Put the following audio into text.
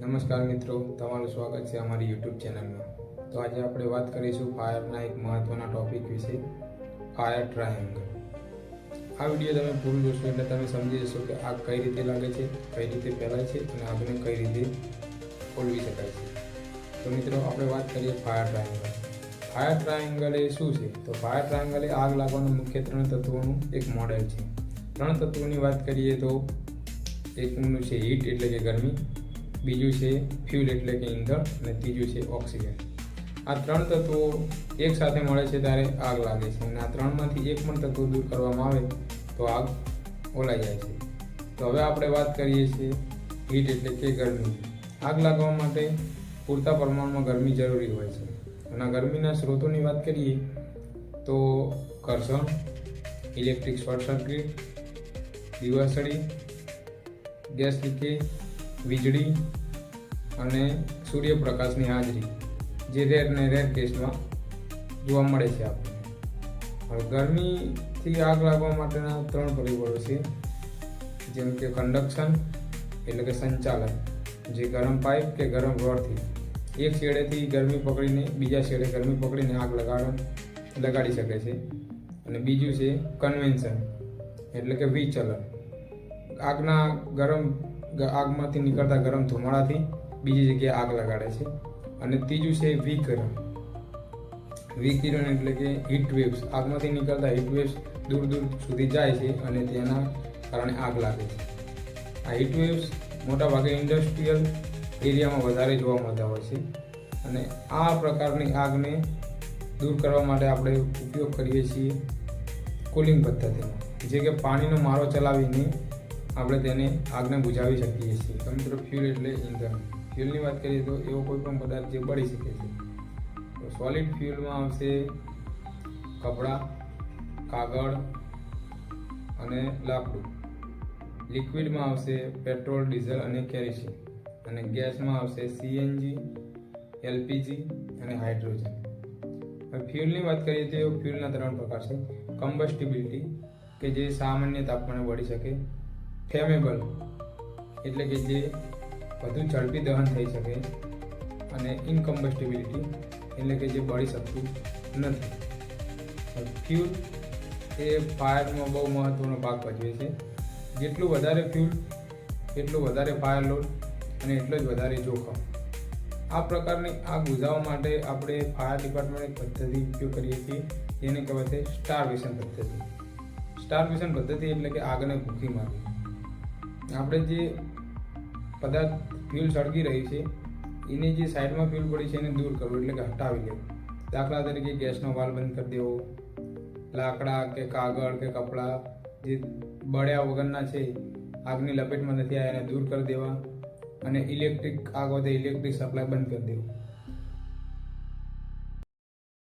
નમસ્કાર મિત્રો, તમારું સ્વાગત છે અમારી યુટ્યુબ ચેનલમાં. તો આજે આપણે વાત કરીશું ફાયરના એક મહત્વના ટોપિક વિશે, ફાયર ટ્રાયંગલ. આ વીડિયો તમે પૂરું જોશો એટલે તમે સમજી જશો કે આગ કઈ રીતે લાગે છે, કઈ રીતે ફેલાય છે અને આગને કઈ રીતે ખોલવી શકાય છે. તો મિત્રો, આપણે વાત કરીએ ફાયર ટ્રાયંગલ. ફાયર ટ્રાયંગલ એ શું છે? તો ફાયર ટ્રાયંગલ એ આગ લાગવાનું મુખ્ય ત્રણ તત્વોનું એક મોડેલ છે. ત્રણ તત્વોની વાત કરીએ તો એકનું છે હીટ એટલે કે ગરમી બીજું છે ફ્યુલ એટલે કે ઈંધણ અને ત્રીજું છે ઓક્સિજન આ ત્રણ તત્વો એક સાથે મળે છે ત્યારે આગ લાગે છે. અને આ ત્રણમાંથી એક પણ તત્વ દૂર કરવામાં આવે તો આગ ઓલાઈ જાય છે. તો હવે આપણે વાત કરીએ છીએ હીટ એટલે કે ગરમી. આગ લાગવા માટે પૂરતા પ્રમાણમાં ગરમી જરૂરી હોય છે. અને ગરમીના સ્ત્રોતોની વાત કરીએ તો ઘર્ષણ ઇલેક્ટ્રિક શોર્ટ સર્કિટ દિવાસળી ગેસ લીકેજ વીજળી અને સૂર્યપ્રકાશની હાજરી, જે રેર ને રેર કેસમાં જોવા મળે છે આપણને. હવે ગરમીથી આગ લાગવા માટેના ત્રણ પરિબળો છે, જેમ કે કન્ડક્શન એટલે કે સંચાલન, જે ગરમ પાઇપ કે ગરમ રોડથી એક છેડેથી ગરમી પકડીને બીજા છેડે ગરમી પકડીને આગ લગાડ, લગાડી શકે છે. અને બીજું છે કન્વેન્શન એટલે કે વિચલન. આગના ગરમ આગમાંથી નીકળતા ગરમ ધુમાડાથી બીજી જગ્યાએ આગ લગાડે છે. અને ત્રીજું છે વિકરણ. વિકિરણ એટલે કે હીટ વેવ્સ આગમાંથી નીકળતા હીટ વેવ્સ દૂર દૂર સુધી જાય છે અને તેના કારણે આગ લાગે છે. આ હીટ વેવ્સ મોટાભાગે ઇન્ડસ્ટ્રીયલ એરિયામાં વધારે જોવા મળતા હોય છે. અને આ પ્રકારની આગને દૂર કરવા માટે આપણે ઉપયોગ કરીએ છીએ કુલિંગ પદ્ધતિનો જે કે પાણીનો મારો ચલાવીને આપણે તેને આગને બુઝાવી શકીએ છીએ. તો ફ્યુલ એટલે ઇંધણ ફ્યુલની વાત કરીએ તો એવો કોઈ પણ પદાર્થ જે બળી શકે છે. તો સોલિડ ફ્યુલમાં આવશે કપડાં, કાગળ અને લાકડું. લિક્વિડમાં આવશે પેટ્રોલ ડીઝલ અને કેરોસીન અને ગેસમાં આવશે સીએનજી એલપીજી અને હાઇડ્રોજન ફ્યુલની વાત કરીએ તો ફ્યુલના ત્રણ પ્રકાર છે. કમ્બસ્ટિબિલિટી કે જે સામાન્ય તાપમાને બળી શકે. ફેમેબલ એટલે કે જે વધુ ઝડપી દહન થઈ શકે અને ઇનકમ્બસ્ટિબિલિટી એટલે કે જે બળી શકતું નથી. ફ્યુલ એ ફાયરમાં બહુ મહત્ત્વનો ભાગ ભજવે છે. જેટલું વધારે ફ્યુલ એટલું વધારે ફાયર લોડ અને એટલો જ વધારે જોખમ. આ પ્રકારની આગ બુઝાવવા માટે આપણે ફાયર ડિપાર્ટમેન્ટ પદ્ધતિ ઉપયોગ કરીએ છીએ. જેને કહેવાય છે સ્ટારવેશન પદ્ધતિ. સ્ટારવેશન પદ્ધતિ એટલે કે આગને ભૂખી મારવી. આપણે જે પદાર્થ ફ્યુલ સળગી રહી છે, એની જે સાઈડમાં ફ્યુલ પડી છે એને દૂર કરવું, એટલે કે હટાવી લેવું. દાખલા તરીકે ગેસનો વાલ બંધ કરી દેવો. લાકડા કે કાગળ કે કપડાં જે બળ્યા વગરના છે, આગની લપેટમાં નથી આવ્યા એને દૂર કરી દેવા અને ઇલેક્ટ્રિક આગ વધે ઇલેક્ટ્રિક સપ્લાય બંધ કરી દેવું.